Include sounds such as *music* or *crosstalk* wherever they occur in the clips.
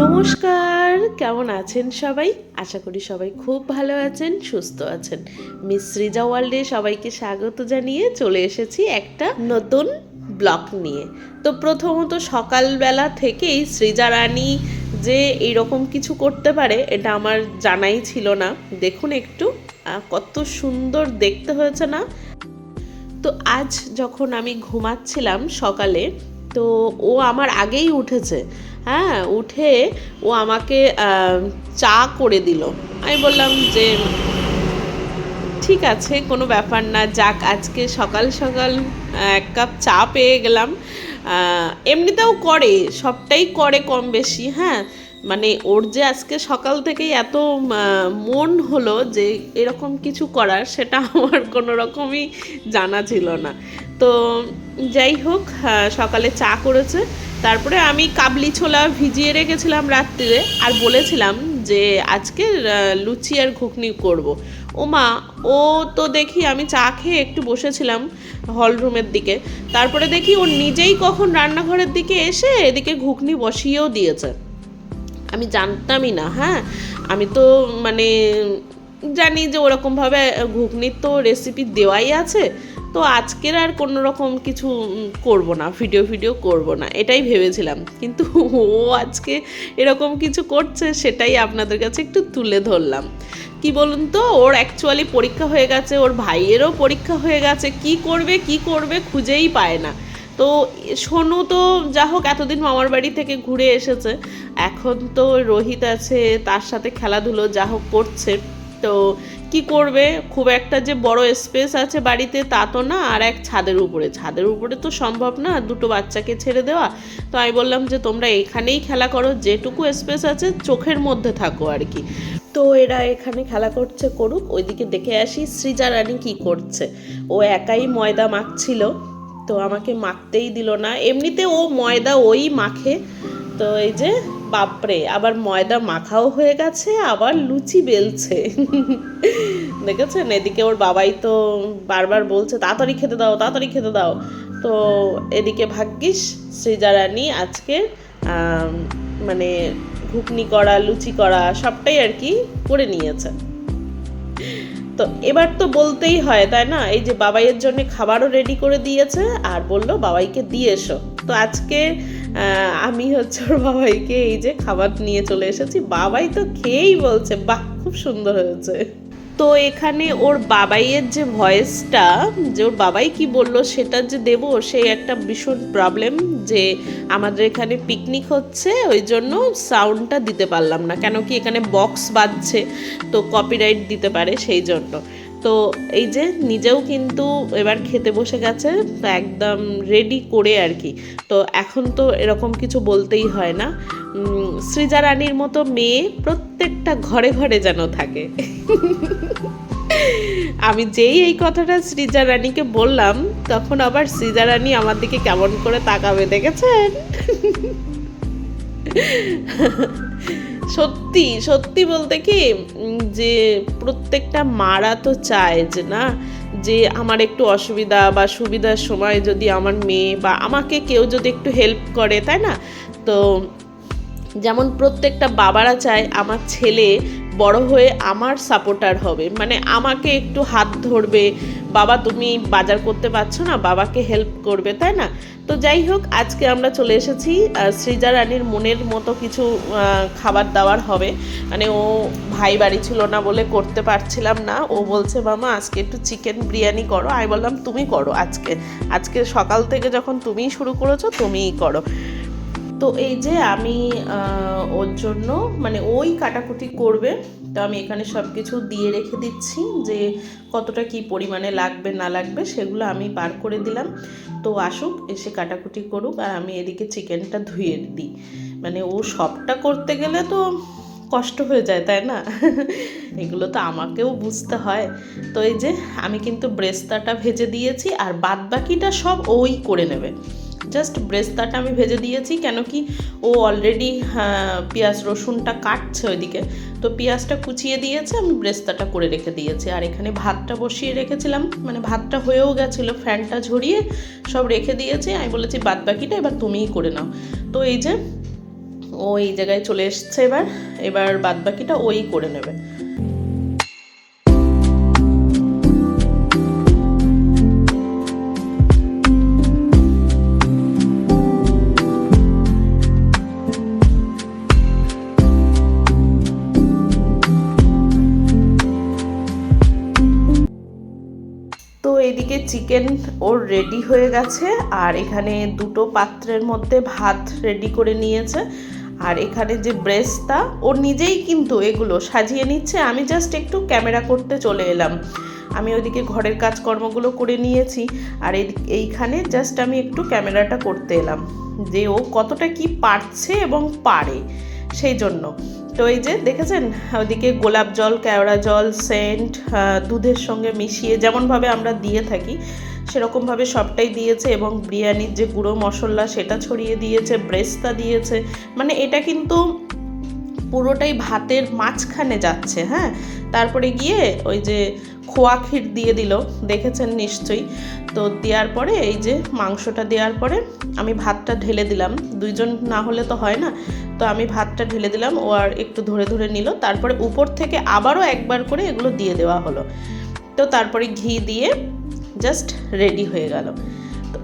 নমস্কার, কেমন আছেন সবাই? আশা করি সবাই খুব ভালো আছেন, সুস্থ আছেন। মিস সৃজা ওয়ার্ল্ডে সবাইকে স্বাগত জানিয়ে চলে এসেছি একটা নতুন ব্লগ নিয়ে। তো প্রথমত সকালবেলা থেকেই সৃজা রানী যে এরকম কিছু করতে পারে, এটা আমার জানাই ছিল না। দেখুন একটু কত সুন্দর দেখতে হয়েছে না? তো আজ যখন আমি ঘুমাচ্ছিলাম সকালে, তো ও আমার আগেই উঠেছে। হ্যাঁ উঠে ও আমাকে চা করে দিল। আমি বললাম যে, ঠিক আছে, কোনো ব্যাপার না, যাক, আজকে সকাল সকাল এক কাপ চা পেয়ে গেলাম। এমনিতেও করে, সবটাই করে কম বেশি হ্যাঁ। মানে ওর যে আজকে সকাল থেকেই এত মন হলো যে, এরকম কিছু করার, সেটা *laughs* আমার কোনো রকমই জানা ছিল না। তো যাই হোক সকালে চা করেছে। তারপরে আমি কাবলি ছোলা ভিজিয়ে রেখেছিলাম রাত্রিরে আর বলেছিলাম যে আজকে লুচি আর ঘুগনি করব। ও মা ও তো দেখি আমি চা খেয়ে একটু বসেছিলাম হল রুমের দিকে। তারপরে দেখি ও নিজেই কখন রান্নাঘরের দিকে এসে এদিকে ঘুগনি বসিয়েও দিয়েছে। আমি জানতামই না হ্যাঁ? আমি তো মানে জানি যে ওরকমভাবে ঘুগনির তো রেসিপি দেওয়াই আছে। তো আজকের আর কোনো রকম কিছু করব না ভিডিও ভিডিও করব না, এটাই ভেবেছিলাম। কিন্তু ও আজকে এরকম কিছু করছে, সেটাই আপনাদের কাছে একটু তুলে ধরলাম। কি বলুন তো, ওর অ্যাকচুয়ালি পরীক্ষা হয়ে গেছে, ওর ভাইয়েরও পরীক্ষা হয়ে গেছে, কি করবে কি করবে খুঁজেই পায় না। তো সোনু তো যা হোক, এতদিন মামার বাড়ি থেকে ঘুরে এসেছে। এখন তো রোহিত আছে, তার সাথে খেলাধুলো যা হোক করছে। তো কি করবে? খুব একটা যে বড় স্পেস আছে বাড়িতে তা তো না, আর এক ছাদের উপরে। ছাদের উপরে তো সম্ভব না দুটো বাচ্চাকে ছেড়ে দেওয়া। তো আমি বললাম যে, তোমরা এখানেই খেলা করো, যেটুকু স্পেস আছে চোখের মধ্যে থাকো আর কি। তো এরা এখানে খেলা করছে করুক, ওইদিকে দেখে আসি সৃজা রানী কী করছে। ও একাই ময়দা মাখছিল, তো আমাকে মাখতেই দিল না। এমনিতে ও ময়দা ওই মাখে। তো এই যে বাপরে, আবার ময়দা মাখাও হয়ে গেছে, আবার লুচি বেলছে। দেখেছেন? এদিকে ওর বাবাই তো বারবার বলছে, তাড়াতাড়ি খেতে দাও, তাড়াতাড়ি খেতে দাও। তো এদিকে ভাগ্যিস সৃজা রানী আজকে মানে ঘুগনি করা, লুচি করা, সবটাই আর কি করে নিয়েছে। তো এবার তো বলতেই হয়, তাই না? এই যে বাবাইয়ের জন্য খাবারও রেডি করে দিয়েছে, আর বলল, বাবাইকে দিয়ে এসো। তো আজকে আমি হচ্ছে ওর বাবাইকে এই যে খাবার নিয়ে চলে এসেছি। বাবাই তো খেয়েই বলছে, বাহ, খুব সুন্দর হয়েছে। তো এখানে ওর বাবাইয়ের যে ভয়েসটা, যে ওর বাবাই কি বলল সেটা যে দেব, সেই একটা ভীষণ প্রবলেম যে আমাদের এখানে পিকনিক হচ্ছে, ওই জন্য সাউন্ডটা দিতে পারলাম না। কেন কি এখানে বক্স বাজছে, তো কপিরাইট দিতে পারে সেই জন্য। তো এই যে নিজেও কিন্তু এবার খেতে বসে গেছে একদম রেডি করে আর কি। তো এখন তো এরকম কিছু বলতেই হয় না। সৃজা রানীর মতো মেয়ে প্রত্যেকটা ঘরে ঘরে যেন থাকে। আমি যেই এই কথাটা সৃজা রানীকে বললাম, তখন আবার সৃজা রানী আমার দিকে কেমন করে তাকাবে, দেখেছেন? সত্যি সত্যি বলতে কি যে প্রত্যেকটা মারা তো চায় যে না, যে আমার একটু অসুবিধা বা সুবিধার সময় যদি আমার মেয়ে বা আমাকে কেউ যদি একটু হেল্প করে, তাই না? তো যেমন প্রত্যেকটা বাবারা চায় আমার ছেলে বড় হয়ে আমার সাপোর্টার হবে মানে আমাকে একটু হাত ধরবে বাবা তুমি বাজার করতে পারছ না, বাবাকে হেল্প করবে, তাই না? তো যাই হোক, আজকে আমরা চলে এসেছি সৃজা রানীর মনের মতো কিছু খাবার দাবার হবে। মানে ও ভাই বাড়ি ছিল না বলে করতে পারছিলাম না। ও বলছে, মামা, আজকে একটু চিকেন বিরিয়ানি করো। আমি বললাম, তুমি করো আজকে। আজকে সকাল থেকে যখন তুমিই শুরু করেছ, তুমিই করো। তো এই যে আমি ওর জন্য মানে ওই কাটাকুটি করবে। তো আমি এখানে সব কিছু দিয়ে রেখে দিচ্ছি যে কতটা কি পরিমাণে লাগবে, না লাগবে, সেগুলো আমি বার করে দিলাম। তো আসুক, এসে কাটাকুটি করুক, আর আমি এদিকে চিকেনটা ধুয়ে দিই। মানে ও সবটা করতে গেলে তো কষ্ট হয়ে যায়, তাই না? এগুলো তো আমাকেও বুঝতে হয়। তো এই যে, আমি কিন্তু ব্রেস্তাটা ভেজে দিয়েছি, আর বাদ বাকিটা সব ওই করে নেবে। জাস্ট ব্রেস্তাটা আমি ভেজে দিয়েছি, কেন কি ও অলরেডি পেঁয়াজ রসুনটা কাটছে ওইদিকে। তো পেঁয়াজটা কুচিয়ে দিয়েছে, আমি ব্রেস্তাটা করে রেখে দিয়েছি। আর এখানে ভাতটা বসিয়ে রেখেছিলাম মানে ভাতটা হয়েও গেছিল, ফ্যানটা ঝরিয়ে সব রেখে দিয়েছি। আমি বলেছি, বাদ বাকিটা এবার তুমিই করে নাও। তো এই যে, ও এই জায়গায় চলে এসছে এবার এবার বাদবাকিটা ওই করে নেবে। চিকেন ওর রেডি হয়ে গেছে। আর এখানে দুটো পাত্রের মধ্যে ভাত রেডি করে নিয়েছে। আর এখানে যে ব্রেস্টটা ও নিজেই কিন্তু এগুলো সাজিয়ে নিচ্ছে। আমি জাস্ট একটু ক্যামেরা করতে চলে এলাম। আমি ওইদিকে ঘরের কাজকর্মগুলো করে নিয়েছি। আর এই, এইখানে জাস্ট আমি একটু ক্যামেরাটা করতে এলাম। যে ও কতটা কি পারছে এবং পারে, সেই জন্য। তো এই যে দেখেছেন ওদিকে গোলাপ জল, কেওড়া জল, সেন্ট দুধের সঙ্গে মিশিয়ে যেমনভাবে আমরা দিয়ে থাকি, সেরকমভাবে সবটাই দিয়েছে এবং বিরিয়ানির যে গুঁড়ো মশলা সেটা ছড়িয়ে দিয়েছে, ব্রেস্তা দিয়েছে। মানে এটা কিন্তু পুরোটাই ভাতের মাঝখানে যাচ্ছে হ্যাঁ? তারপরে গিয়ে ওই যে খোয়া ক্ষীর দিয়ে দিল, দেখেছেন নিশ্চয়ই? তো দেওয়ার পরে, এই যে মাংসটা দেওয়ার পরে, আমি ভাতটা ঢেলে দিলাম। দুইজন না হলে তো হয় না। তো আমি ভাতটা ঢেলে দিলাম, ও আর একটু ধরে ধরে নিল। তারপরে উপর থেকে আবারও একবার করে এগুলো দিয়ে দেওয়া হলো। তো তারপরে ঘি দিয়ে জাস্ট রেডি হয়ে গেল।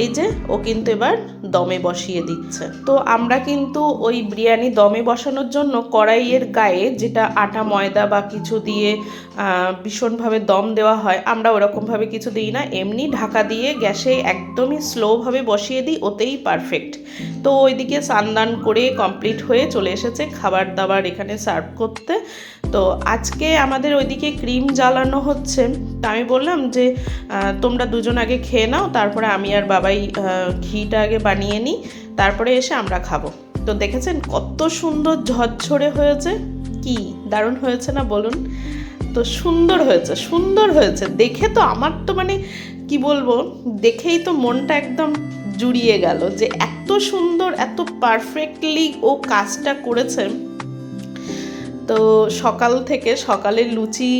এই যে, ও কিন্তু এবার দমে বসিয়ে দিচ্ছে। তো আমরা কিন্তু ওই বিরিয়ানি দমে বসানোর জন্য কড়াইয়ের গায়ে যেটা আটা, ময়দা বা কিছু দিয়ে ভীষণভাবে দম দেওয়া হয়, আমরা ওরকমভাবে কিছু দিই না। এমনি ঢাকা দিয়ে গ্যাসে একদমই স্লোভাবে বসিয়ে দিই, ওতেই পারফেক্ট। তো ওইদিকে সান্দান করে কমপ্লিট হয়ে চলে এসেছে খাবার দাবার এখানে সার্ভ করতে। তো আজকে আমাদের ওইদিকে ক্রিম জ্বালানো হচ্ছে। তা আমি বললাম যে তোমরা দুজন আগে খেয়ে নাও, তারপরে আমি আর বাবাই ঘিটা আগে বানিয়ে নিই, তারপরে এসে আমরা খাব। তো দেখেছেন কত সুন্দর ঝরঝরে হয়েছে? কি দারুণ হয়েছে না বলুন? তো সুন্দর হয়েছে সুন্দর হয়েছে। দেখে তো আমার তো মানে কি বলব, দেখেই তো মনটা একদম জুড়িয়ে গেল যে এত সুন্দর, এত পারফেক্টলি ও কাজটা করেছে। তো সকাল থেকে সকালের লুচি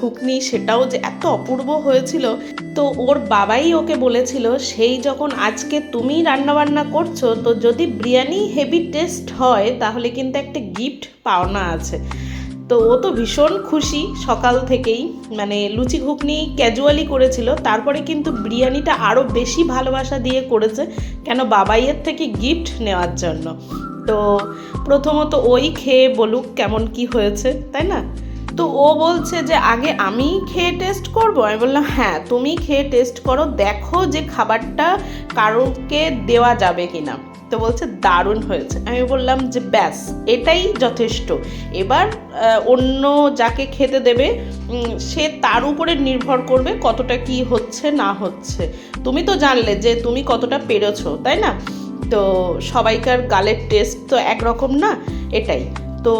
ঘুগনি সেটাও যে এত অপূর্ব হয়েছিল, তো ওর বাবাই ওকে বলেছিল, সেই যখন আজকে তুমি রান্নাবান্না করছ, তো যদি বিরিয়ানি হেভি টেস্ট হয়, তাহলে কিন্তু একটা গিফট পাওনা আছে। তো ও তো ভীষণ খুশি সকাল থেকেই মানে লুচি, ঘুগনি ক্যাজুয়ালি করেছিল, তারপরে কিন্তু বিরিয়ানিটা আরও বেশি ভালোবাসা দিয়ে করেছে, কেন বাবাইয়ের থেকে গিফট নেওয়ার জন্য। তো প্রথমত ওই খেয়ে বলুক কেমন কি হয়েছে, তাই না? তো ও বলছে যে আগে আমি খেয়ে টেস্ট করব। আমি বললাম হ্যাঁ তুমি খেয়ে টেস্ট করো, দেখো যে খাবারটা কারোকে দেওয়া যাবে কিনা। তো বলছে, দারুণ হয়েছে। আমি বললাম যে, ব্যাস, এটাই যথেষ্ট। এবার অন্য যাকে খেতে দেবে সে তার উপরে নির্ভর করবে কতটা কি হচ্ছে, না হচ্ছে। তুমি তো জানলে যে তুমি কতটা পেরেছ, তাই না? তো সবাইকার গালের টেস্ট তো একরকম না, এটাই। তো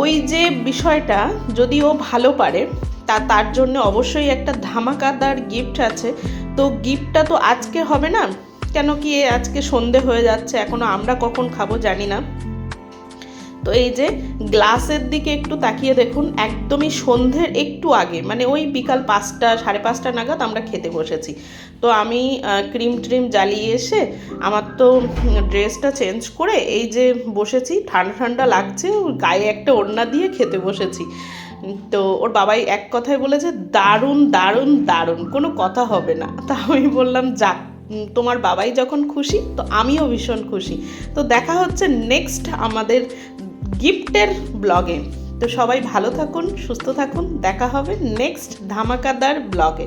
ওই যে বিষয়টা যদি ও ভালো পারে, তা তার জন্য অবশ্যই একটা ধামাকাদার গিফট আছে। তো গিফটটা তো আজকে হবে না, কেন কি আজকে সন্ধে হয়ে যাচ্ছে, এখনও আমরা কখন খাব জানি না। তো এই যে গ্লাসের দিকে একটু তাকিয়ে দেখুন, একদমই সন্ধ্যের একটু আগে মানে ওই বিকাল পাঁচটা, সাড়ে পাঁচটা নাগাদ আমরা খেতে বসেছি। তো আমি ক্রিম ট্রিম জ্বালিয়ে এসে আমার তো ড্রেসটা চেঞ্জ করে এই যে বসেছি, ঠান্ডা ঠান্ডা লাগছে গায়ে একটা ওড়না দিয়ে খেতে বসেছি। তো ওর বাবাই এক কথায় বলেছে, দারুণ দারুণ দারুণ, কোনো কথা হবে না। তা আমি বললাম যাক তোমার বাবাই যখন খুশি, তো আমিও ভীষণ খুশি। তো দেখা হচ্ছে নেক্সট আমাদের গিফটের ব্লগে। তো সবাই ভালো থাকুন, সুস্থ থাকুন, দেখা হবে নেক্সট ধামাকাদার ব্লগে।